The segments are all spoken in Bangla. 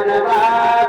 মানবা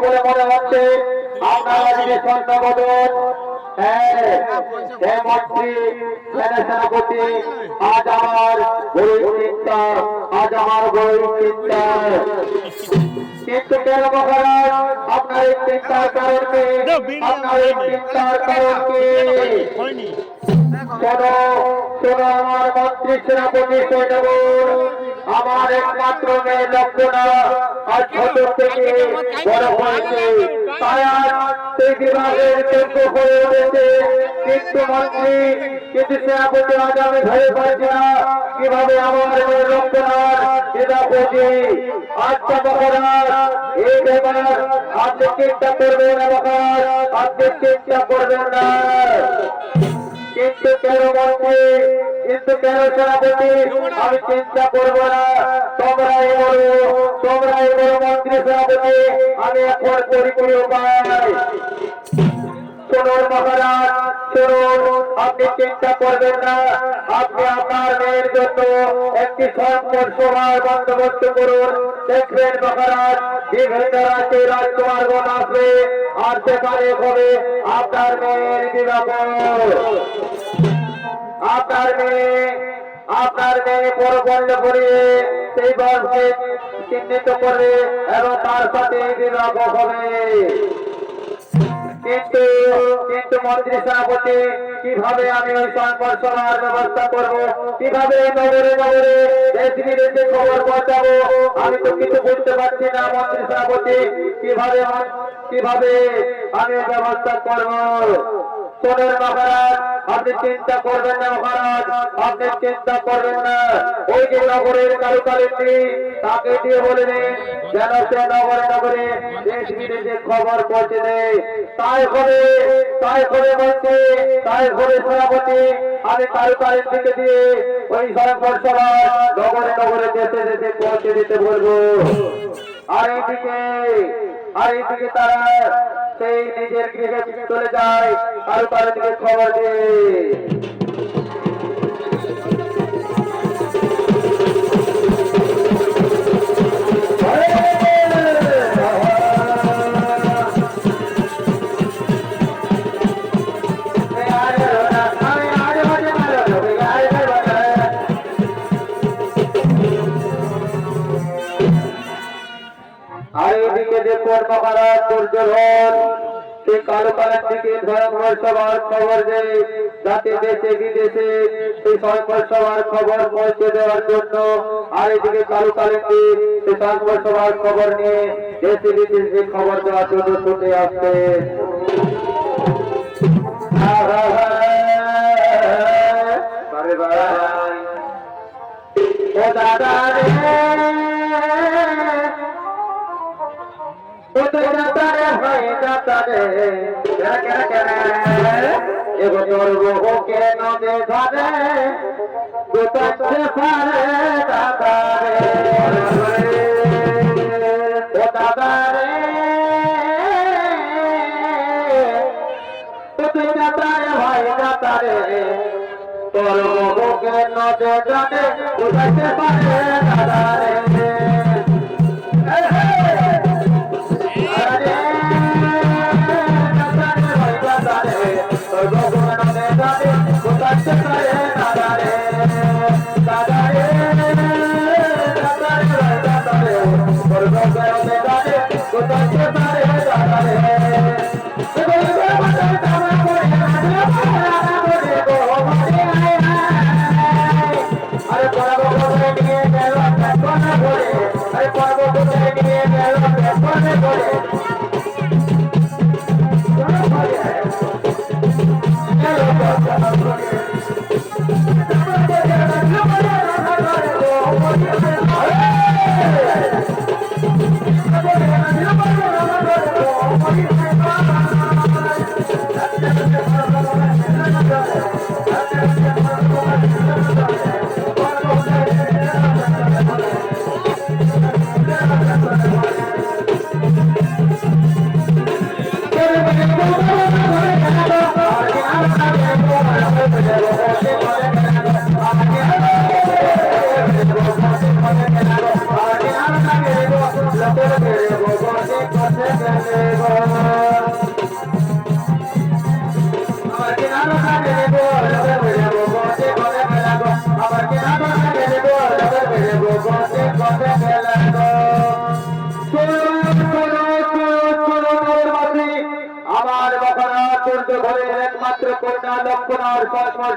বলে মনে হচ্ছে হ্যাঁ, আজ আমার আজ আমার আপনার এই চিন্তার কারণ কি? আপনার এই চিন্তার কারণ কি? শোনো শোনো আমার মন্ত্রী সেনাপতি সৈন্যবর আমার একমাত্র মেয়ে লক্ষণা, আর ছোট থেকে বড় হয়েছে। তাই আজ সেই বিভাগের যোগ্য হয়ে উঠেছে। কিন্তু মন্ত্রী, কিন্তু সেনাপতি আজ আমি ধরে পাচ্ছি না। কীভাবে আমার মেয়ে লক্ষণার সেনাপতি আজকে চিন্তা করবেন মহারাজ চিন্তা করবেন না। কিন্তু কেন মন্ত্রী কিন্তু কেন সেনাপতি? আমি চিন্তা করব না। তোমরাই বলো তোমরাই বলো মন্ত্রী সেনাপতি। আমি এখন করি করি উপায় শুনুন আপনি চিন্তা করবেন না। আপনি আপনার মেয়ের জন্য একটি সম্পদ সভার বন্দোবস্ত করুন। দেখবেন মহারাজ, বিভিন্ন রাজ্যে আসবে আর সেখানে হবে আপনার মেয়ের বিবাহ। আপনার মেয়ে আপনার মেয়ে পরবন্ধ করিয়ে সেই বর্ষকে চিহ্নিত করবে এবং তার সাথে বিবাহ হবে। কিন্তু কিন্তু মন্ত্রী সভাপতি, কীভাবে আমি ওই সংকট সভার ব্যবস্থা করব? কীভাবে নগরে নগরে দেশ বিদেশে খবর পৌঁছাবো? আমি তো কিছু বুঝতে পারছি না, মন্ত্রী সভাপতি, কীভাবে কীভাবে আমি ব্যবস্থা করব? শোনেন মহারাজ আপনি চিন্তা করবেন না, মহারাজ। আপনি চিন্তা করবেন না। ওই যে নগরের কালুকালিন্দি তাকে দিয়ে বলে যেন সে নগরে নগরে দেশ বিদেশে খবর পৌঁছে দেয়। তাই হবে তাই হবে বলছে, তাই হবে সভাপতি। আমি কালুকালির দিকে দিয়ে ওই সংকট সভা নগরে নগরে দেশে দেশে পৌঁছে দিতে বলব। আর এইদিকে আর এইদিকে তারা সেই নিজের গৃহে চলে যায় আর তার দিকে খবর দিয়ে। আর মহারাজ দুর্যোধন সেই কারবারের ভয়ঙ্কর সবার খবর দেয়। যাতে দেশে, বিদেশে সেই সবার খবর পৌঁছে দেওয়ার জন্য আর এদিকে কালো কালেকে সেই সবার খবর নিয়ে দেশে, বিদেশে খবর দেওয়ার জন্য ছুটে আসছে। কেরা এগো তোর বহু কে নদে ধরে দুটাচ্ছে পারে ভাই যাতারে তোর বহু কে নদে ধরে Gracias.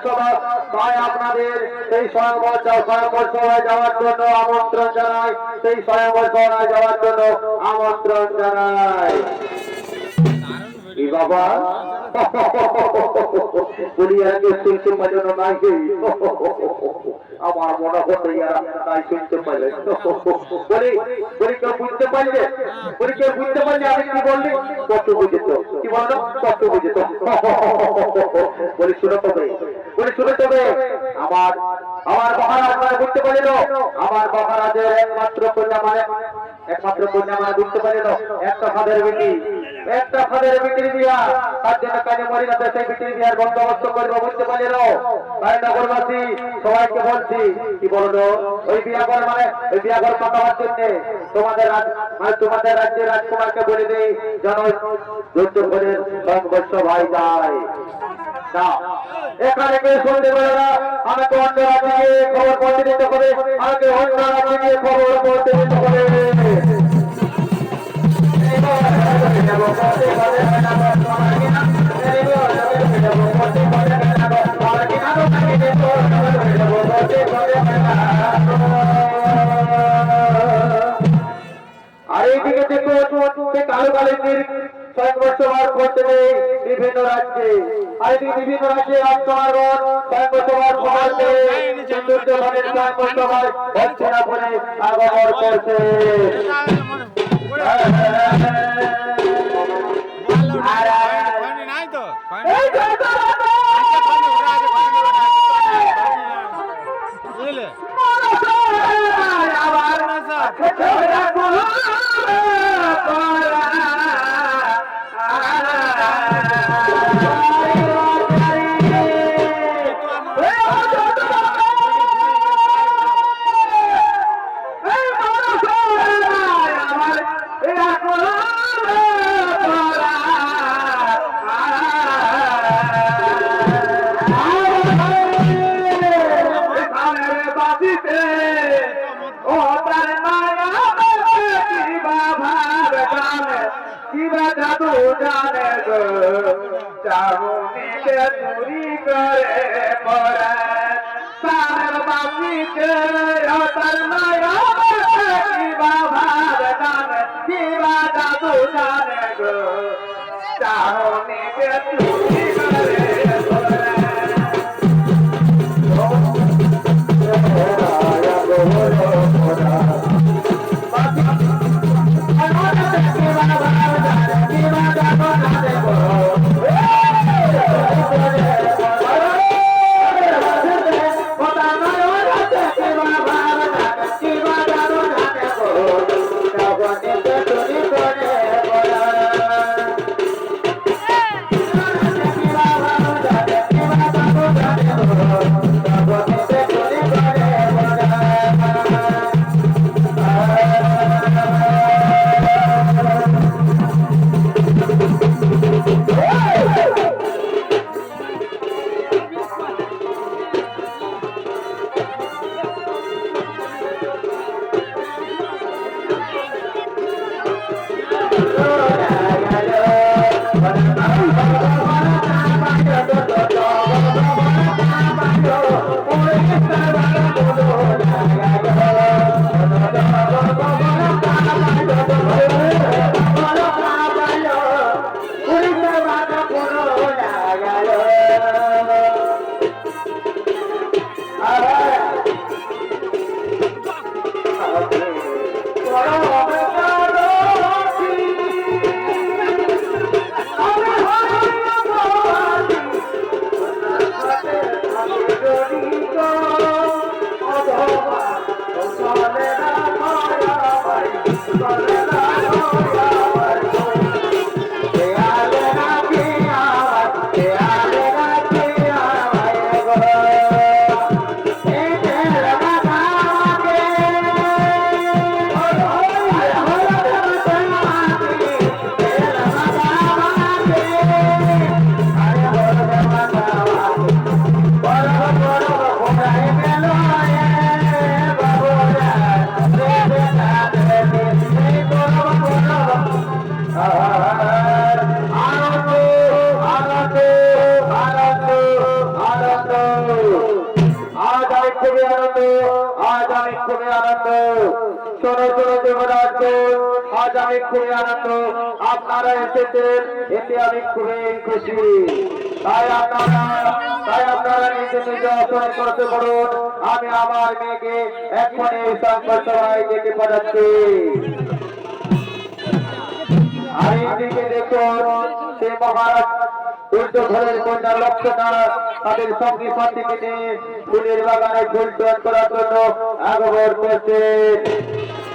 সভা তাই আপনাদের সেই স্বয়ংবর স্বয়ংবর সভায় যাওয়ার জন্য আমন্ত্রণ জানাই, সেই স্বয়ংবর সভায় যাওয়ার জন্য আমন্ত্রণ জানাই। বাবা? শুনতে পারল নাই আমার মনে হতো তাই শুনতে কেউ বুঝতে পারলে? বুঝতে পারলে আমি কি বললি? কত বুঝেছ। কি বলল? কত বুঝেছ। বলি, শুনো তবে বলি, শুনো তবে আমার আমার মহারাজ মানে বুঝতে আমার একমাত্র কন্যা মানে একমাত্র কন্যা মানে বুঝতে পারল একটা ফাদের বেটি। একটা ফাদের বিক্রি দিয়া তার জন্য কাজে মরি না সেই বিক্রি দিয়ার বন্দোবস্ত করব, বুঝতে তাই নগরবাসী সবাইকে বলছি, কি বলল ওই বিয়া ঘর মানে ওই বিয়া ঘর পাকাবার জন্য তোমাদের মানে তোমাদের রাজ্যের রাজকুমারকে বলে দেই, যেন যুদ্ধ করে সংঘর্ষ ভাই যায়। না এখানে কেউ শুনতে পারে না। আমাকে অন্য রাজ্যে খবর পৌঁছে দিতে হবে আমাকে অন্য রাজ্যে খবর পৌঁছে দিতে হবে আর এইদিকে দেখো সে কালো কালো সংঘর্ষবার করতে নেই বিভিন্ন রাজ্যে আর এদিকে বিভিন্ন রাজ্যে রাজকুমারগণ সংঘর্ষবার করতে দুর্যোধনের সংঘর্ষবার হচ্ছে না বলে আগমন করছে নাই তো এই জয়কার বুঝলে আবার কি বাবার জানে গো। চাহুনিকে চুরি শোনো শোনো দেবরাজ আজ আমি খুবই আনন্দ আপনারা এসেছেন এতে আমি খুবই খুশি তাই আপনারা তাই আপনারা নিজে নিজে অসহায় করতে পারুন আমি আমার মেয়েকে সংবাদ সভায় ডেকে পাঠাচ্ছি দেখুন সে মহারাজ দুর্যোধনের কন্যা লক্ষণা তাদের সঙ্গী সাথীকে নিয়ে ফুলের বাগানে ফুল চয়ন করার জন্য আগমন করছে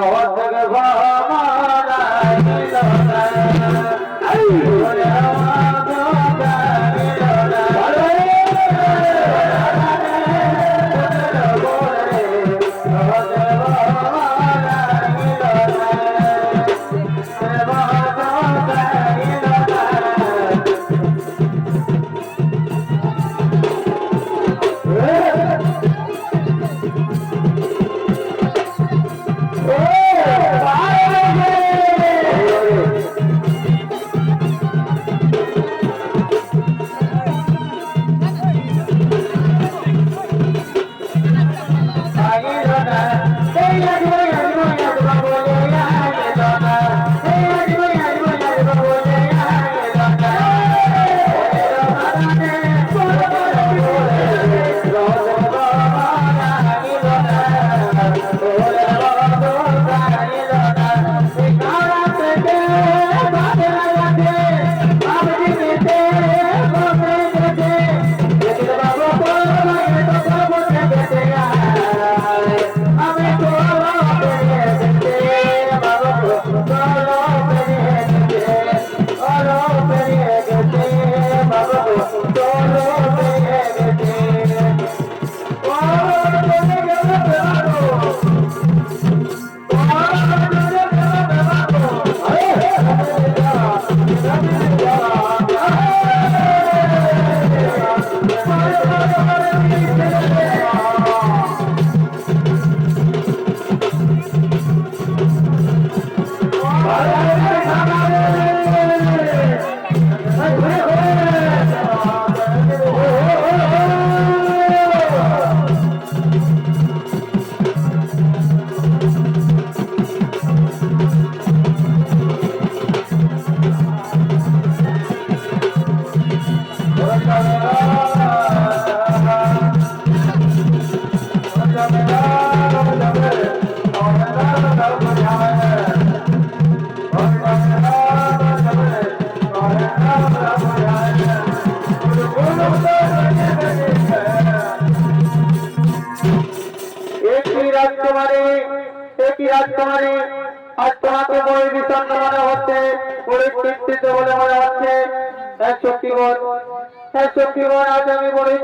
রোগে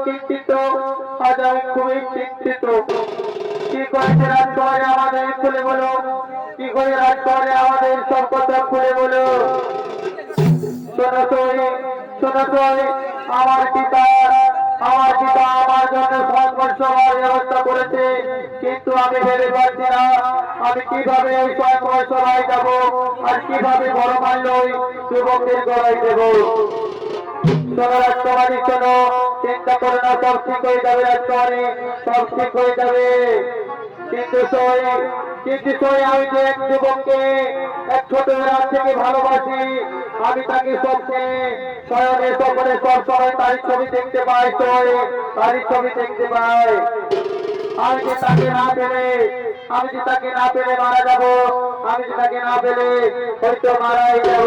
চিন্তিত আজ আমি খুবই চিন্তিত। কি করেছে রাজকুমারী আমাদের খুলে বলো। কি করে রাজকুমারী আমাদের সব কথা খুলে বলো। আমার পিতা আমার পিতা আমার জন্য সংঘর্ষ হওয়ার ব্যবস্থা করেছে। কিন্তু আমি ভেবে পাচ্ছি না, আমি কীভাবে ওই সংঘর্ষ সভায় যাব আর কীভাবে বড় মাল্য যুবকদের গড়াই দেব। শোনো রাজকুমারী, শোনো। চিন্তা করে না, সব ঠিক হয়ে যাবে রাজকুমারী সব ঠিক হয়ে যাবে। কিন্তু সই কিন্তু সই, আমি যে এক যুবককে, এক ছোটবেলা থেকে ভালোবাসি, আমি তাকে স্বপ্নে শয়নে স্বপ্নে সব সময় তার ছবি দেখতে পাই, সই তার ছবি দেখতে পাই। আমি যে তাকে না পেলে, আমি যে তাকে না পেলে মারা যাব, আমি যে তাকে না পেলে হয়তো মারাই যাব।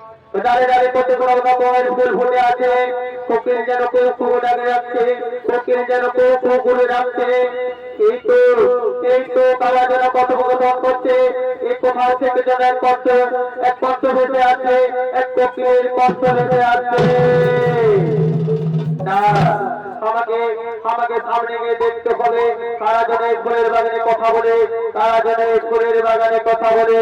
দাঁড়িয়ে দাঁড়িয়ে বড় রকমের ফুল ফুটে আছে। কোকিল যেন কেউ কুকু ডাকে যাচ্ছে, কোকিল যেন কেউ কু করে যাচ্ছে। এই তো এই তো তারা যেন কথোপকথন করছে, এই কোথাও থেকে যেন এক কষ্ট এক কষ্ট ভেসে আছে এক কোকিলের কষ্ট ভেসে আছে না, আমাকে আমাকে সামনে গিয়ে দেখতে হবে তারা যেন ফুলের বাগানে কথা বলে, তারা যেন ফুলের বাগানে কথা বলে।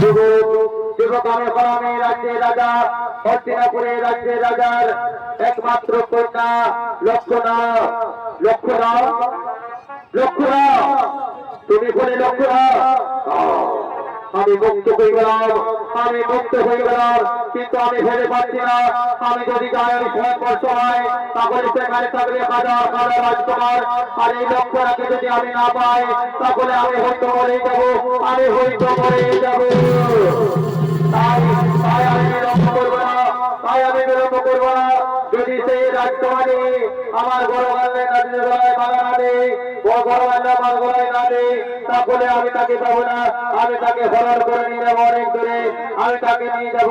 নাম যুবক যুবক আমি হলামে রাজ্যের রাজা হস্তিনাপুরের রাজ্যের রাজার একমাত্র কন্যা, লক্ষণা লক্ষণা লক্ষণা। তুমি বলে লক্ষণা? আমি মুক্ত হয়ে গেলাম, আমি মুক্ত হয়ে গেলাম, কিন্তু আমি ভেবে পাচ্ছি না। আমি যদি যাই আমি সংঘর্ষ হয়, তাহলে সেখানে থাকলে হাজার হাজার রাজকুমার আর এই লক্ষ্যটাকে যদি আমি না পাই, তাহলে আমি হয়তো মরে যাব, আমি হয়তো মরে যাব। তাই তাই আমি তাই আমি বিলম্ব করব না যদি সেই রাজকুমারী আমার বড় গান্ডে কাজের বাধা না দেয় বড় বড় আমার গলায় না আমি তাকে পাবো না, আমি তাকে হরণ করে নিয়ে যাব অনেক দূরে, আমি তাকে নিয়ে যাব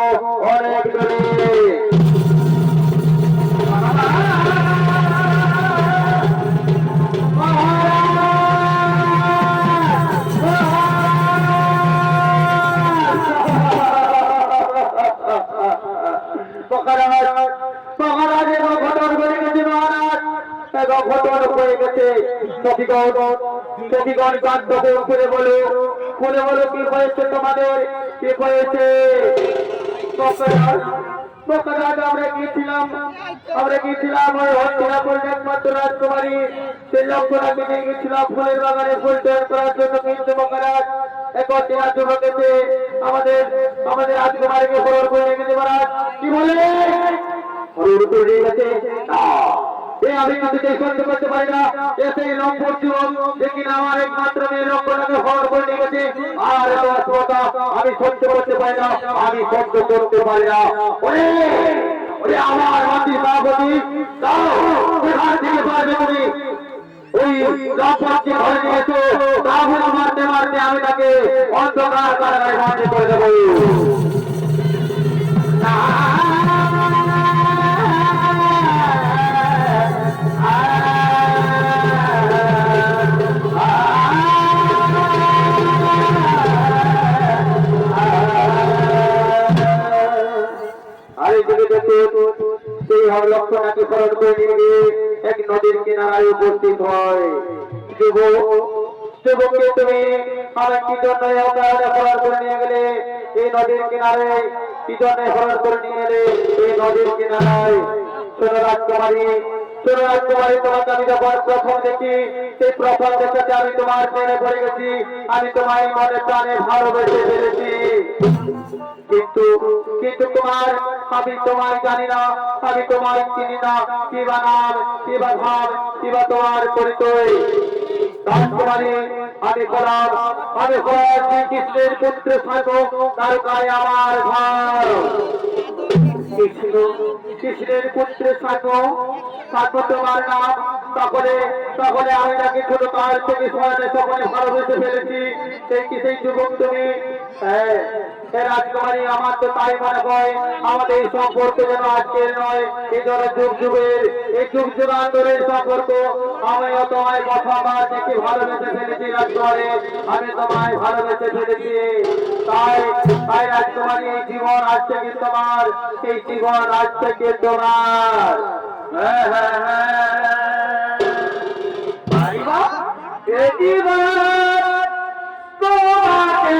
অনেক দূরে। মহারাজ মহারাজ এবং ঘটন করে গেছে মহারাজ এবং হয়ে গেছে সখীগণ সখীগণ কান্ত হয়ে বলো খুলে বলো কি হয়েছে তোমাদের কি হয়েছে মহারাজ মহারাজ আমরা গিয়েছিলাম আমরা গিয়েছিলাম ওই হস্তিনাপুর একমাত্র রাজকুমারী সেই লক্ষ্যটাকে নিয়ে গেছিলাম ফুলের বাগানে ফুল তৈরি করার জন্য কিন্তু মহারাজ এখন চেনা যুবক এসে আমাদের আমাদের রাজকুমারীকে হরণ করে নিয়ে গেছে মহারাজ। কি বলে? হরণ করে নিয়ে গেছে। আমি কিন্তু সহ্য করতে পারি না। এসে লম্বর যুবক যে কিনা আমার একমাত্র মেয়ে লক্ষ্যটাকে হরণ করে নিয়ে গেছে। আর এত আমি সহ্য করতে পারি না। আমি সহ্য করতে পারি না। আমার মাটি সভাপতি বন্দী করে নিয়ে এক নদীর কিনারায় উপস্থিত হয়। যুবক যুবককে তুমি কি জন্য নিয়ে গেলে, এই নদীর কিনারে কি জন্য করে নিয়ে গেলে, এই নদীর কিনারায় রাজকুমারী আমি তোমার তোমার মনে জানি না, আমি তোমার চিনি না, কি বা নাম, কি বা ভাব তোমার পরিচয়। রাজকুমারী আমি গোলাম আমি গোলাম শ্রীকৃষ্ণের পুত্র থাকো, তার গায়ে আমার ভার। কৃষ্ণ কৃষ্ণের পুত্র থাকো থাকো তোমার নাম তাহলে তাহলে আমি নাকি ছোট কাল থেকে সকলে ভালোবেসে ফেলেছি। সেই কি সেই যুবক তুমি? হ্যাঁ। রাজকুমারী আমার তো তাই মনে হয়, আমাদের সম্পর্ক যেন আজকের নয়, এই ধরো যুগ যুগের, এই যুগ যুগান্তরের সম্পর্ক। আমিও তোমায় প্রথমবার দেখে ভালোবেসে ফেলেছি রাজকুমারী, আমি তোমায় ভালোবেসে ফেলেছি। তাই তাই রাজকুমারী, এই জীবন আজ থেকে তোমার, এই জীবন আজ থেকে তোমার। হ্যাঁ হ্যাঁ হ্যাঁ? এই জীবন তোমাকে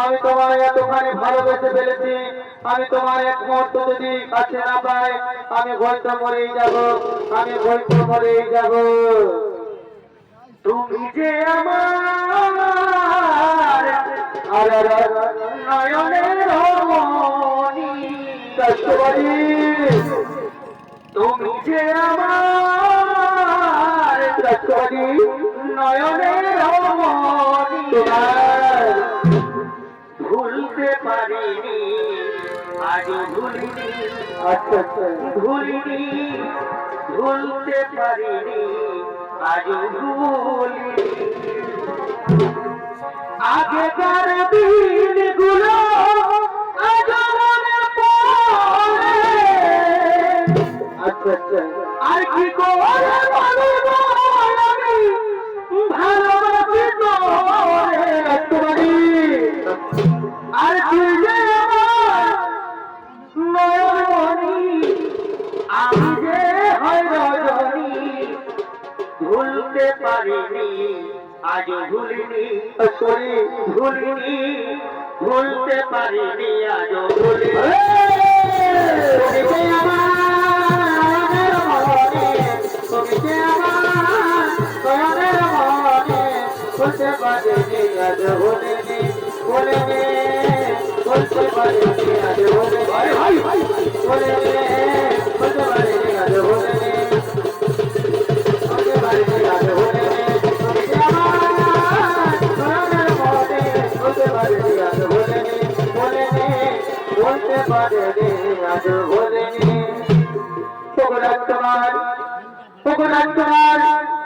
আমি তোমার এতখানি ভালোবেসে ফেলেছি। আমি তোমার এক মুহূর্ত যদি কাছে না পাই, আমি ভয়টা মরেই যাব, আমি ভয়টা মরেই যাব। তুমি যে আমার আর নয়নের কষ্টবাড়ি তুমি যে আমার কষ্টবাড়ি নয়নের তোমার ভুলতে পারিনি। আজও ভুলিনি আচ্ছা আচ্ছা। ভুলিনি ভুলতে পারিনি আজও ভুলিনি। আগেকার আজও আচ্ছা আচ্ছা। আর কি করে পারিনি আজও ভুলিনি, সরি ভুলিনি, ভুলতে পারিনি আজও ভুলিনি। আমার মনে যে আমার নয়নের মনে, ভুলতে পারিনি, আজ ভুলিনি ভুলিনি, ভুলতে পারিনি, আজ ভুলিনি ভুলিনি, ভুলতে পারিনি, আজ ভুলিনি।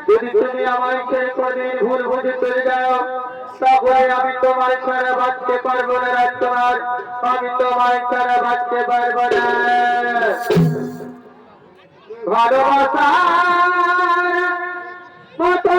যদি তুমি আমার ছেড়ে করে ভুল বুঝে চলে যাও তাহলে আমি তোমার ছাড়া বাঁচতে পারব না রাজকুমার আমি তোমার ছাড়া বাঁচতে পারব না ভালোবাসা Mata!